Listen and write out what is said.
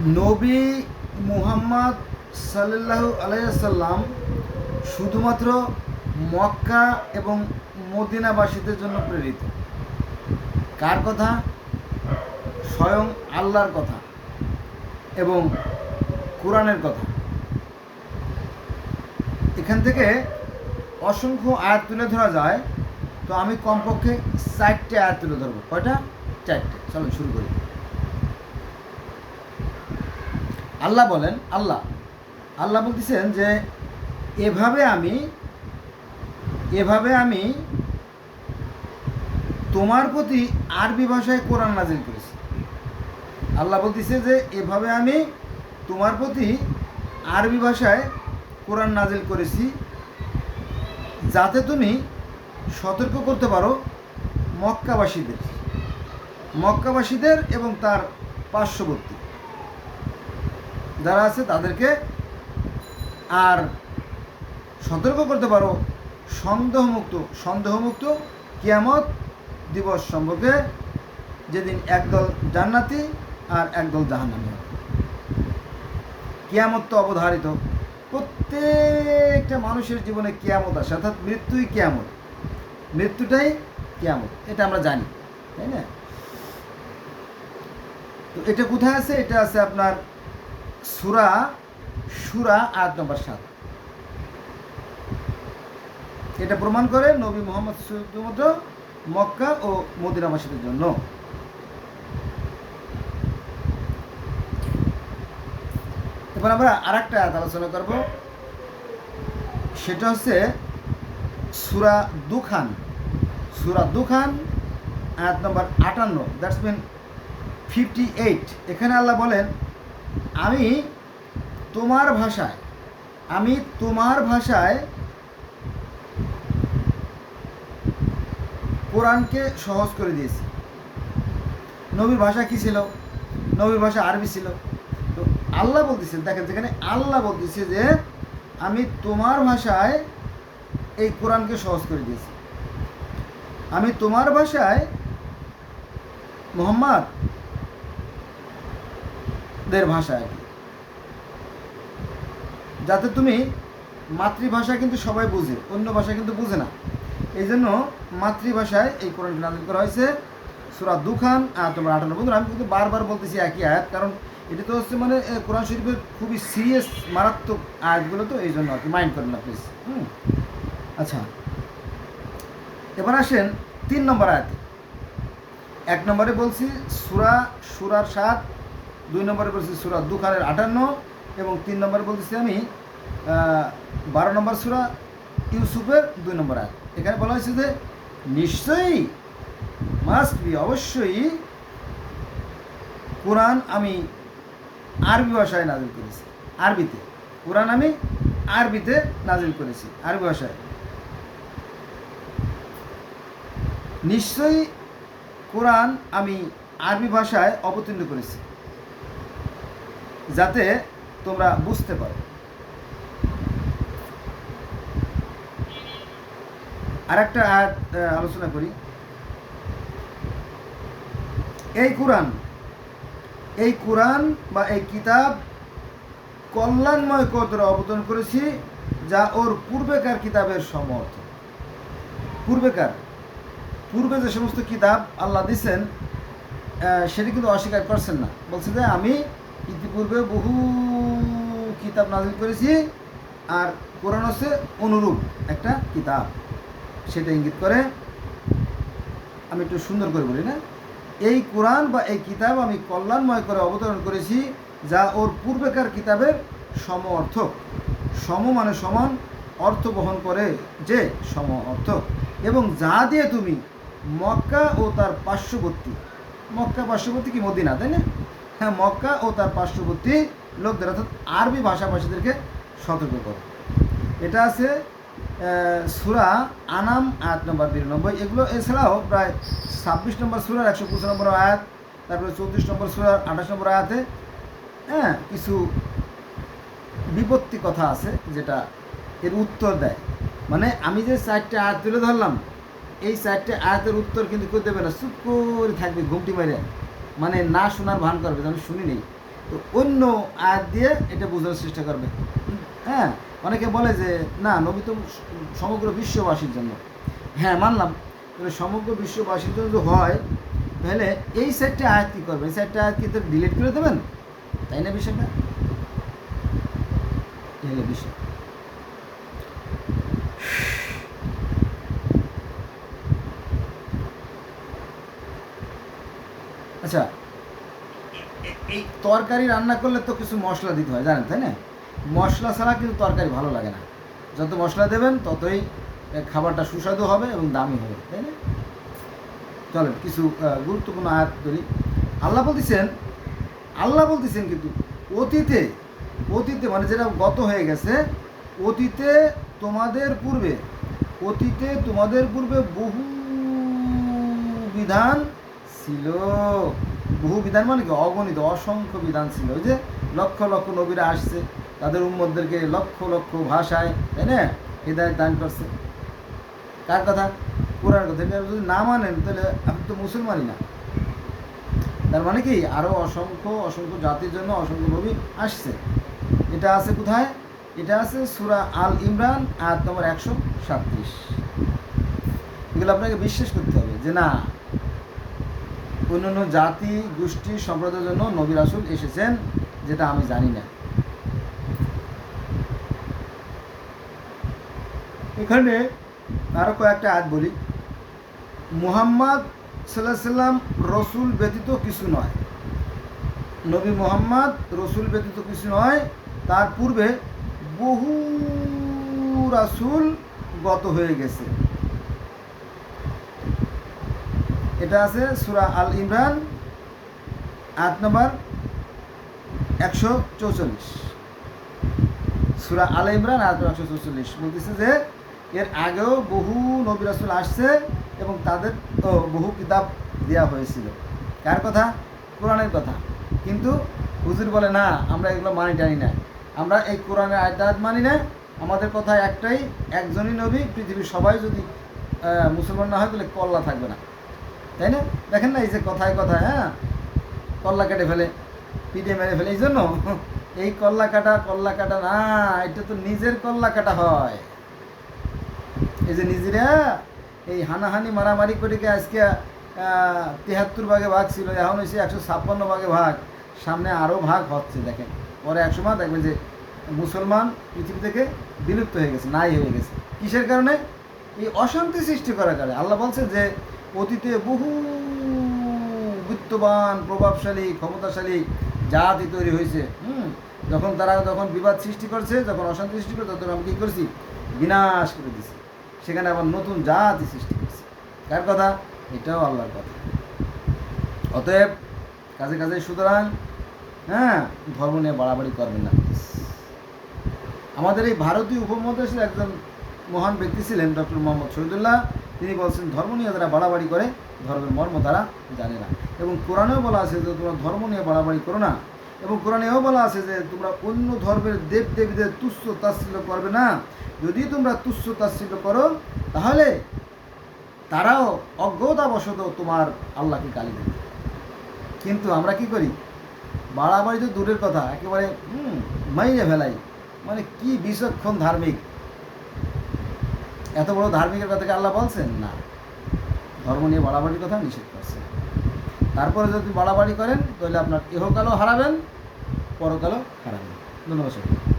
নবী মুহাম্মদ সাল্লাল্লাহু আলাইসাল্লাম শুধুমাত্র মক্কা এবং মদিনাবাসীদের জন্য প্রেরিত। কার কথা? স্বয়ং আল্লাহর কথা এবং কোরআনের কথা। এখান থেকে অসংখ্য আয়াত তুলে ধরা যায়, তো আমি কমপক্ষে চারটে আয়াত তুলে ধরবো। কয়টা? চারটে। চলো শুরু করি। আল্লাহ বলেন, আল্লাহ। আল্লাহ বলতেছেন যে, এভাবে আমি এভাবে আমি তোমার প্রতি আরবি ভাষায় কোরআন নাজিল করেছি। আল্লাহ বলতেছে যে, এভাবে আমি তোমার প্রতি আরবি ভাষায় কোরআন নাজিল করেছি, যাতে তুমি সতর্ক করতে পারো মক্কাবাসীদের মক্কাবাসীদের এবং তার পার্শ্ববর্তী। যারা আছে তাদেরকে আর সতর্ক করতে পারো। সন্দেহমুক্ত সন্দেহমুক্ত কিয়ামত দিবস সম্পর্কে যেদিন একদল জান্নাতি আর একদল জাহান্নামী। কিয়ামত তো অবধারিত। প্রত্যেকটা মানুষের জীবনে কিয়ামত আসে, অর্থাৎ মৃত্যুই কিয়ামত। মৃত্যুটাই কিয়ামত, এটা আমরা জানি, তাই না? তো এটা কোথায় আছে? এটা আছে আপনার সুরা সুরা আট নম্বর সাত। এটা প্রমাণ করে নবী মোহাম্মদ শুধুমাত্র মক্কা ও মদিনাবাসীদের জন্য। এবার আমরা আর একটা আলোচনা করব। সেটা হচ্ছে সুরা দুখান। সুরা দুখান, আয়াত নম্বর আটান্ন, দ্যাটস মিন ফিফটি এইট। এখানে আল্লাহ বলেন আমি তোমার ভাষায়, আমি তোমার ভাষায় কোরআনকে সহজ করে দিয়েছি। নবীর ভাষা কি ছিল? নবীর ভাষা আরবি ছিল। তো আল্লাহ বলতেছে দেখেন যেখানে আল্লাহ বলতেছে যে, আমি তোমার ভাষায় এই কোরআনকে সহজ করে দিয়েছি। আমি তোমার ভাষায় মোহাম্মদ ভাষা আর কি। যাতে তুমি মাতৃভাষা কিন্তু সবাই বুঝে, অন্য ভাষা কিন্তু বুঝে না। এই জন্য মাতৃভাষায় এই কোরআনটি নাজিল করা হয়েছে, সুরা দুখান আর তোমার আটান্ন। বন্ধুরা, আমি কিন্তু বারবার বলতেছি একই আয়াত, কারণ এটা তো হচ্ছে মানে কোরআন শরীফের খুবই সিরিয়াস মারাত্মক আয়াতগুলো তো এই জন্য আর কি। মাইন্ড করেন না প্লিজ হুম? আচ্ছা। এবার আসেন তিন নম্বর আয়াতে। এক নম্বরে বলছি, সুরা সুরার সাত দুই নম্বরে বলছি সুরা দুখানের আটান্ন এবং তিন নম্বরে বলতেছি আমি বারো নম্বর সুরা ইউসুফের দুই নম্বর আয় এখানে বলা হয়েছে যে, নিশ্চয়ই মাস্ট বি অবশ্যই কোরআন আমি আরবি ভাষায় নাজিল করেছি। আরবিতে, কোরআন আমি আরবিতে নাজিল করেছি, আরবি ভাষায়। নিশ্চয়ই কোরআন আমি আরবি ভাষায় অবতীর্ণ করেছি। যাতে তোমরা বুঝতে পারো। আর একটা আয়াত আলোচনা করি। এই কোরআন এই কোরআন বা এই কিতাব কল্যাণময় কদরে অবতরণ করেছি যা ওর পূর্বেকার কিতাবের সমর্থ পূর্বেকার, পূর্বে যে সমস্ত কিতাব আল্লাহ দিছেন সেটি কিন্তু অস্বীকার করছেন না। বলছে যে আমি ইতিপূর্বে বহু কিতাব নাজিল করেছি আর কোরআন হচ্ছে অনুরূপ একটা কিতাব। সেটা ইঙ্গিত করে, আমি একটু সুন্দর করে বলি না? এই কোরআন বা এই কিতাব আমি কল্যাণময় করে অবতরণ করেছি, যা ওর পূর্বেকার কিতাবের সম অর্থ। সম মানে সমান, অর্থ বহন করে যে সম অর্থ। এবং যা দিয়ে তুমি মক্কা ও তার পার্শ্ববর্তী, মক্কা পার্শ্ববর্তী কি মদিনা, তাই না? হ্যাঁ মক্কা ও তার পার্শ্ববর্তী লোকদের অর্থাৎ আরবি ভাষাভাষীদেরকে সতর্ক করো। এটা আছে সুরা আনাম, আয়াত নম্বর বিরানব্বই এগুলো এছাড়াও প্রায় ছাব্বিশ নম্বর সুরার একশো পঁচিশ নম্বর আয়াত, তারপরে চৌত্রিশ নম্বর সুরার আঠাশ নম্বর আয়াতে হ্যাঁ কিছু বিপত্তি কথা আছে যেটা এর উত্তর দেয়। মানে আমি যে চারটে আয়াত তুলে ধরলাম, এই চারটে আয়াতের উত্তর কিন্তু কেউ দেবে না। চুপ করে থাকবে, ঘুমটি মেরে মানে না শোনার ভান করবে আমি শুনি নেই। তো অন্য আয়াত দিয়ে এটা বোঝার চেষ্টা করবে। হ্যাঁ অনেকে বলে যে, না, নবী তো সমগ্র বিশ্ববাসীর জন্য। হ্যাঁ মানলাম। তাহলে সমগ্র বিশ্ববাসীর জন্য যদি হয়, তাহলে এই সাইডটা আয়াত কী করবে এই সাইডটা আয়াত কি তো ডিলিট করে দেবেন? তাই না বিষয়টা? বিষয়। আচ্ছা এই তরকারি রান্না করলে তো কিছু মশলা দিতে হয়, জানেন, তাই না? মশলা ছাড়া কিন্তু তরকারি ভালো লাগে না। যত মশলা দেবেন, ততই খাবারটা সুস্বাদু হবে এবং দামি হবে, তাই না? চলেন, কিছু গুরুত্বপূর্ণ আয়াত ধরি। আল্লাহ বলতেছেন আল্লাহ বলতেছেন কিন্তু, অতীতে অতীতে মানে যেটা গত হয়ে গেছে, অতীতে তোমাদের পূর্বে, অতীতে তোমাদের পূর্বে বহু বিধান ছিল। বহু বিধান মানে কি? অগণিত, অসংখ্য বিধান ছিল। ওই যে লক্ষ লক্ষ নবীরা আসছে, তাদের উম্মদদেরকে লক্ষ লক্ষ ভাষায়, তাই না? হৃদয় দান করছে। কার কথা? কোরআন কথা। যদি না মানেন, তাহলে আপনি তো মুসলমানই না। তার মানে কি? আরও অসংখ্য অসংখ্য জাতির জন্য অসংখ্য নবী আসছে। এটা আছে কোথায়? এটা আছে সুরা আল ইমরান আর তোমার একশো সাতত্রিশ। এগুলো আপনাকে বিশ্বাস করতে হবে যে না অন্যান্য জাতি, গোষ্ঠী, সম্প্রদায়ের জন্য নবী রাসুল এসেছেন, যেটা আমি জানি না। এখানে আরও কয়েকটা আয়াত বলি। মুহাম্মদ সাল্লাম রসুল ব্যতীত কিছু নয়। নবী মোহাম্মদ রসুল ব্যতীত কিছু নয়। তার পূর্বে বহু রাসুল গত হয়ে গেছে। এটা আছে সুরা আল ইমরান আট নম্বর একশো চৌচল্লিশ। সুরা আল ইমরান আট একশো চৌচল্লিশ। বলতেছে যে, এর আগেও বহু নবী রাসুল আসছে এবং তাদের তো বহু কিতাব দেওয়া হয়েছিল। কার কথা? কোরআনের কথা। কিন্তু হুজুর বলে, না, আমরা এগুলো মানি টানি না। আমরা এই কোরআনের আয়তাত মানি না। আমাদের কথা একটাই, একজনই নবী, পৃথিবীর সবাই যদি মুসলমান না হয়, তাহলে কল্লা থাকবে না। তাই না? দেখেন না এই যে কথায় কথায় হ্যাঁ? কল্লা কেটে ফেলে পিঠে মেরে ফেলে, এই জন্য এই কল্লা কাটা কল্লা কাটা না, এটা তো নিজের কল্লা কাটা হয়। এই যে নিজেরা এই হানাহানি মারামারি করে আজকে তিয়াত্তর ভাগে ভাগ ছিল, এখন হয়েছে একশো ছাপ্পান্ন ভাগে ভাগ। সামনে আরও ভাগ হচ্ছে, দেখেন। পরে একসময় দেখবেন যে মুসলমান পৃথিবী থেকে বিলুপ্ত হয়ে গেছে, নাই হয়ে গেছে। কিসের কারণে? এই অশান্তি সৃষ্টি করার কারণে। আল্লাহ বলছে যে অতীতে বহু বিত্তবান, প্রভাবশালী, ক্ষমতাশালী জাতি তৈরি হয়েছে, হুম? যখন তারা যখন বিবাদ সৃষ্টি করছে, যখন অশান্তি সৃষ্টি করছে, তখন আমি কী করছি? বিনাশ করে দিছি। সেখানে আবার নতুন জাতি সৃষ্টি করছে। কার কথা? এটাও আল্লাহর কথা। অতএব, কাজে কাজে সুতরাং হ্যাঁ ধর্ম নিয়ে বাড়াবাড়ি করবেন না। আমাদের এই ভারতীয় উপমহাদেশের একজন মহান ব্যক্তি ছিলেন ডক্টর মোহাম্মদ শহীদুল্লাহ। তিনি বলছেন, ধর্ম নিয়ে যারা বাড়াবাড়ি করে, ধর্মের মর্ম তারা জানে না। এবং কোরআনেও বলা আছে যে তোমরা ধর্ম নিয়ে বাড়াবাড়ি করো না। এবং কোরআনেও বলা আছে যে তোমরা অন্য ধর্মের দেব দেবীদের তুচ্ছ তাচ্ছিল্য করবে না। যদি তোমরা তুচ্ছ তাচ্ছিল্য করো, তাহলে তারাও অজ্ঞতাবশত তোমার আল্লাহকে গালি দেবে। কিন্তু আমরা কি করি? বাড়াবাড়ি তো দূরের কথা, একেবারে মাইনে ফেলাই। মানে কি বিচক্ষণ ধার্মিক। এত বড় ধার্মিকের কথাকে আল্লাহ বলছেন? না। ধর্ম নিয়ে বাড়াবাড়ির কথা নিষেধ করছেন তারপরে যদি বাড়াবাড়ি করেন, তাহলে আপনার ইহকালও হারাবেন, পরকালও হারাবেন। ধন্যবাদ।